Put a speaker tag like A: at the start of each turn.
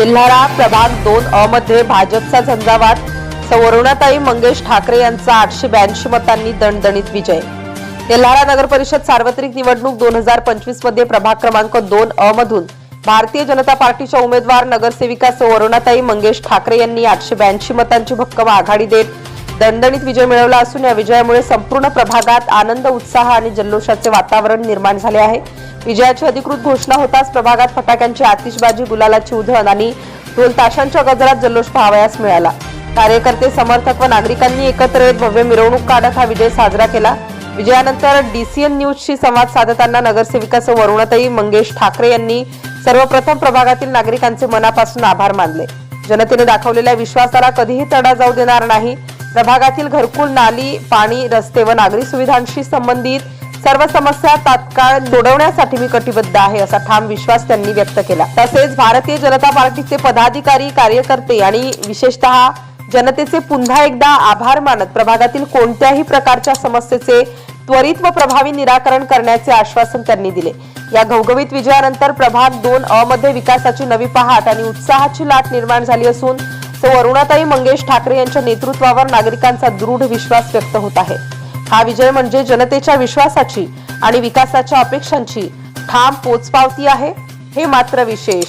A: तेल्हारा प्रभाग दोन अ मध्ये भाजपचा झंझावात. सवरुणाताई मंगेश ठाकरे यांचा आठशे ब्याऐंशी मतांनी दणदणीत विजय. तेल्हारा नगर परिषद सार्वत्रिक निवडणूक दोन हजार पंचवीसमध्ये प्रभाग क्रमांक दोन अ मधून भारतीय जनता पार्टीच्या उमेदवार नगरसेविका सवरुणाताई मंगेश ठाकरे यांनी आठशे ब्याऐंशी मतांची भक्कम आघाडी देत दणदणीत विजय मिळवला असून या विजयामुळे संपूर्ण प्रभागात आनंद उत्साह आणि जल्लोषाचे वातावरण निर्माण झाले आहे. विजयाची अधिकृत घोषणा होताच प्रभागात फटाक्यांची आतिषबाजी गुलालाची उधळण आणि ढोल ताशांच्या गजरात जल्लोष पाहावयास मिळाला. कार्यकर्ते समर्थक व नागरिकांनी एकत्र येत भव्य मिरवणूक काढत हा विजय साजरा केला. विजयानंतर डीसीएन न्यूजशी संवाद साधताना नगरसेविका सौ वरुणाताई मंगेश ठाकरे यांनी सर्वप्रथम प्रभागातील नागरिकांचे मनापासून आभार मानले. जनतेने दाखवलेल्या विश्वासाला कधीही तडा जाऊ देणार नाही. प्रभागातील घरकुल नाली पाणी रस्ते व नागरी सुविधांशी संबंधित सर्व समस्या तात्काळ सोडवण्यासाठी मी कटिबद्ध आहे असा ठाम विश्वास त्यांनी व्यक्त केला. तसेच भारतीय जनता पार्टीचे पदाधिकारी कार्यकर्ते आणि विशेषतः जनतेचे पुन्हा एकदा आभार मानत प्रभागातील कोणत्याही प्रकारच्या समस्येचे त्वरित व प्रभावी निराकरण करण्याचे आश्वासन त्यांनी दिले. या घवघवीत विजयानंतर प्रभाग दोन अ मध्ये विकासाची नवी पहाट आणि उत्साहाची लाट निर्माण झाली असून सौ अरुणाताई मंगेश ठाकरे यांच्या नेतृत्वावर नागरिकांचा दृढ विश्वास व्यक्त होत आहे. हा विजय म्हणजे जनतेच्या विश्वासाची आणि विकासाच्या अपेक्षांची ठाम पोचपावती आहे हे मात्र विशेष.